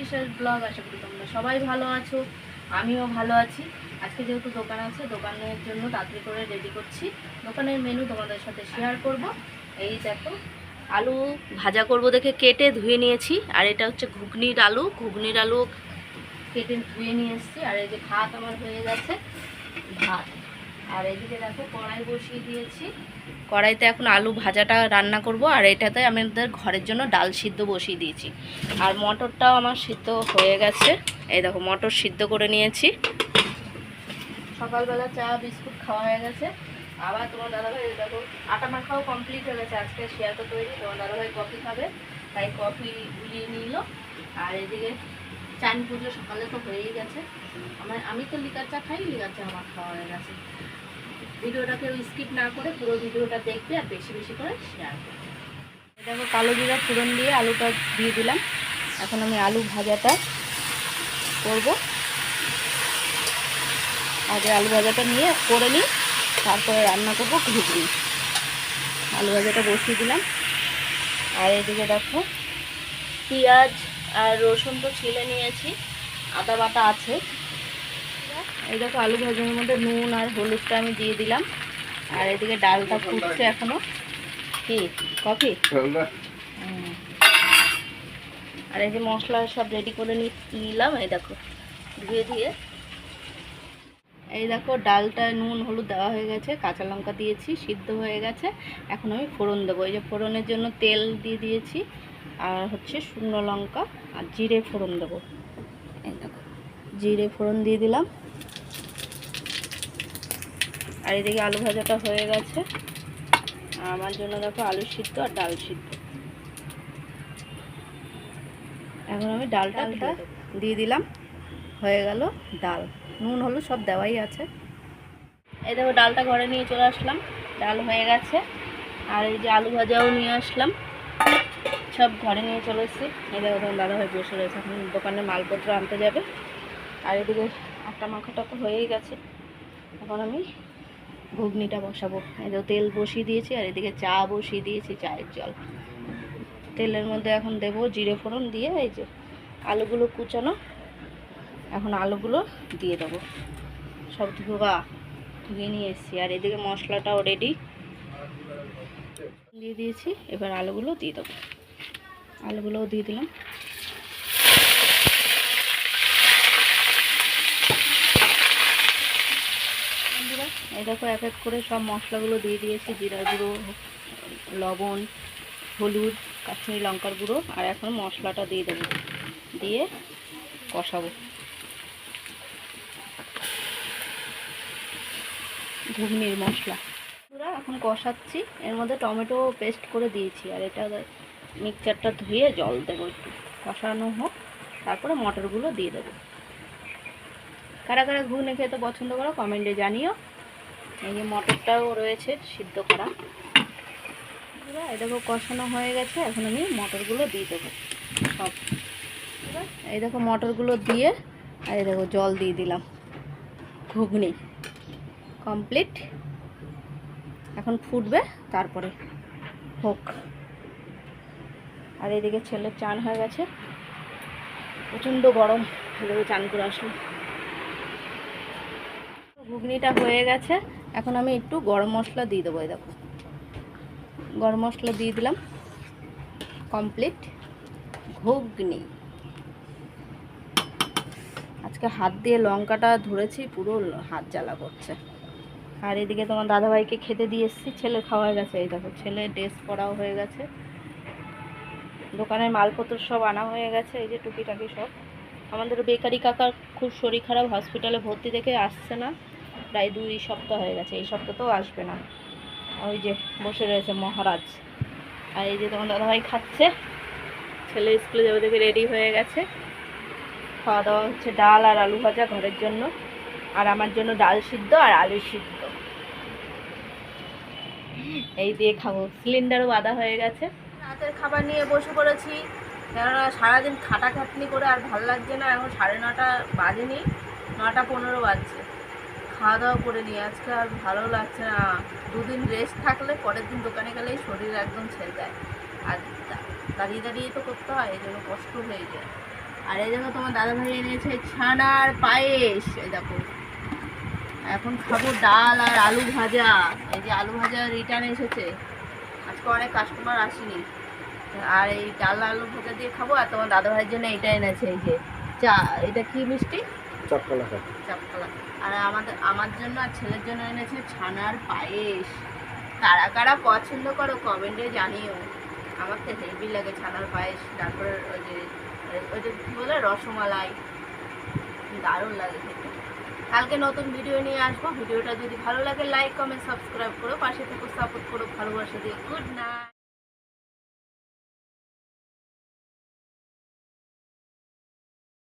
বিশেষ ব্লগ আশা করি তোমরা সবাই ভালো আছো, আমিও ভালো আছি। আজকে যেহেতু দোকান আছে, দোকানের জন্য তাড়াতাড়ি করে রেডি করছি। দোকানের মেনু তোমাদের সাথে শেয়ার করব। এই দেখো, আলু ভাজা করব দেখে কেটে ধুয়ে নিয়েছি। আর এটা হচ্ছে ঘুগনির আলু। ঘুগনির আলু কেটে ধুয়ে নিয়ে এসেছি। আর এই যে ভাত আমার হয়ে গেছে। ভাত। আর এদিকে দেখো কড়াই বসিয়ে দিয়েছি। কড়াইতে এখন আলু ভাজাটা রান্না করব, আর এটাতে আমাদের ঘরের জন্য ডাল সিদ্ধ বসিয়ে দিয়েছি। আর মটরটাও আমার সিদ্ধ হয়ে গেছে। এই দেখো মটর সিদ্ধ করে নিয়েছি। সকালবেলা চা, বিস্কুট খাওয়া হয়ে গেছে। আবার তোমার দাদাভাই দেখো আটা মাখাও কমপ্লিট হয়ে গেছে। আজকে শেয়ার তো তৈরি, তোমার দাদাভাই কফি খাবে, তাই কফি গুলিয়ে নিল। আর এদিকে চান পুজো সকালে তো হয়েই গেছে। আমার আমি তো লিকার চা খাই লিকার চা আমার খাওয়া হয়ে গেছে। ভিডিওটাকে স্কিপ না করে পুরো ভিডিওটা দেখবে আর বেশি বেশি করে শেয়ার করবে। দেখো, কালো জিরা ফোড়ন দিয়ে আলুটা দিয়ে দিলাম। এখন আমি আলু ভাজাটা করব। আগে আলু ভাজাটা নিয়ে করে নিই, তারপরে রান্না করব ঘুগনি আলু ভাজাটা বসিয়ে দিলাম। আর এদিকে দেখো, পেঁয়াজ আর রসুন তো ছিলে নিয়েছি, আদা বাটা আছে। এই দেখো আলু ভাজার মধ্যে নুন আর হলুদটা আমি দিয়ে দিলাম। আর এদিকে ডালটা ফুটছে এখনও। কি? কফি? আর এই যে মশলা সব রেডি করে নিলাম এই দেখো ধুয়ে দিয়ে এই দেখো ডালটা নুন হলুদ দেওয়া হয়ে গেছে কাঁচা লঙ্কা দিয়েছি সিদ্ধ হয়ে গেছে। এখন আমি ফোড়ন দেবো। এই যে ফোড়নের জন্য তেল দিয়ে দিয়েছি আর হচ্ছে শুকনো লঙ্কা আর জিরে ফোড়ন দেবো। এই দেখো জিরে ফোড়ন দিয়ে দিলাম। আর এদিকে আলু ভাজাটা হয়ে গেছে। আমার জন্য দেখো আলু সিদ্ধ আর ডাল সিদ্ধ। এখন আমি ডালটা দিয়ে দিলাম হয়ে গেল ডাল। নুন হলুদ সব দেওয়াই আছে। এই দেখো ডালটা ঘরে নিয়ে চলে আসলাম। ডাল হয়ে গেছে। আর এই যে আলু ভাজাও নিয়ে আসলাম। সব ঘরে নিয়ে চলে এসেছি। এই দেখো তখন দাদা হয়ে বসে রয়েছে। এখন দোকানে মালপত্র আনতে যাবে। আর এদিকে আটা মাখাটা তো হয়েই গেছে। এখন আমি ঘুগনিটা বসাবো। এই দেখো তেল বসিয়ে দিয়েছি আর এদিকে চা বসিয়ে দিয়েছি চায়ের জল। তেলের মধ্যে এখন দেবো জিরে ফোড়ন দিয়ে এই যে আলুগুলো কুচানো। এখন আলুগুলো দিয়ে দেবো। সব ধোয়া ধুয়ে নিয়ে এসেছি। আর এদিকে মশলাটাও রেডি দিয়ে দিয়েছি। এবার আলুগুলো দিয়ে দেবো। আলুগুলোও দিয়ে দিলাম। এই দেখো, এক এক করে সব মশলাগুলো দিয়ে দিয়েছি, জিরা গুঁড়ো, লবণ, হলুদ, কাশ্মীরি লঙ্কার গুঁড়ো, আর এখন মশলাটা দিয়ে দেবো, দিয়ে কষাবো। ঘুগনির মশলা। পুরা এখন কষাচ্ছি। এর মধ্যে টমেটো পেস্ট করে দিয়েছি, আর এটা মিক্সচারটা ধুয়ে জল দেবো একটু। কষানো হোক, তারপরে মটরগুলো দিয়ে দেবো। কারা কারা ঘুগনি খেতে পছন্দ করো, কমেন্টে জানিও। এই যে মটরটাও রয়েছে সিদ্ধ করা। এই দেখো কষানো হয়ে গেছে, এখন আমি মটরগুলো দিয়ে দেবো। সব। এই দেখো মটরগুলো দিয়ে, আর এই দেখো জল দিয়ে দিলাম। ঘুগনি। কমপ্লিট। এখন ফুটবে, তারপরে হোক। আর এদিকে ছেলের চান হয়ে গেছে। প্রচণ্ড গরম। এদিকে চান করে আসলো ঘুগনিটা হয়ে গেছে। এখন আমি একটু গরম মশলা দিয়ে দেবো দেখো। গরম মশলা দিয়ে দিলাম কমপ্লিট ঘুগনি। আজকে হাত দিয়ে লঙ্কাটা ধরেছি, পুরো হাত জ্বালা করছে। আর এদিকে তোমার দাদাভাইকে খেতে দিয়ে এসেছি, ছেলে খাওয়া গেছে, এই দেখো, ছেলে ড্রেস পরাও হয়ে গেছে। দোকানের মালপত্র সব আনা হয়ে গেছে, এই যে টুকিটাকি সব। আমাদের বেকারি কাকার খুব শরীর খারাপ হসপিটালে ভর্তি দেখে আসছে না। প্রায় দুই সপ্তাহ হয়ে গেছে, এই সপ্তাহ তো আসবে না। ওই যে বসে রয়েছে মহারাজ। আর এই যে তোমার দাদাভাই খাচ্ছে, ছেলে স্কুলে যাবে দেখে রেডি হয়ে গেছে। খাওয়া দাওয়া হচ্ছে ডাল আর আলু ভাজা ঘরের জন্য, আর আমার জন্য ডাল সিদ্ধ আর আলু সিদ্ধ। এই দিয়ে খাব। সিলিন্ডারও বাঁধা হয়ে গেছে। রাতের খাবার নিয়ে বসে পড়েছি। কেননা সারাদিন খাটাখাটনি করে আর ভালো লাগছে না, এখন সাড়ে নটা বাজেনি, নটা পনেরো বাজছে। খাওয়া দাওয়া করে নিই আজকে আর ভালো লাগছে না। দুদিন রেস্ট থাকলে পরের দিন দোকানে গেলেই শরীর একদম ছেড়ে যায় আর দাঁড়িয়ে দাঁড়িয়ে তো করতে হয়, এই জন্য কষ্ট হয়ে যায়। আর এই দেখো তোমার দাদা ভাই এনেছে ছানার পায়েস, এই দেখো। এখন খাব ডাল আর আলু ভাজা। এই যে আলু ভাজা রিটার্ন এসেছে। আজকে অনেক কাস্টমার আসেনি। আর এই ডাল আলু ভাজা দিয়ে খাব, আর তোমার দাদা ভাইয়ের জন্য এটা এনেছে, এই যে চা, এটা কি মিষ্টি? চটকলা খাই চাপকলা আর আমাদের, আমার জন্য আর ছেলের জন্য এনেছে ছানার পায়েস। কারা কারা পছন্দ করো কমেন্টে জানিও। আমার তো হেভি লাগে ছানার ওই যে ওই যে কী বলে, রসমালাই। দারুণ লাগে খেতে। কালকে নতুন ভিডিও নিয়ে আসব। ভিডিওটা যদি ভালো লাগে লাইক কমেন্ট সাবস্ক্রাইব করো। পাশে থেকে সাপোর্ট করো। ভালোবাসা দিয়ে গুড নাইট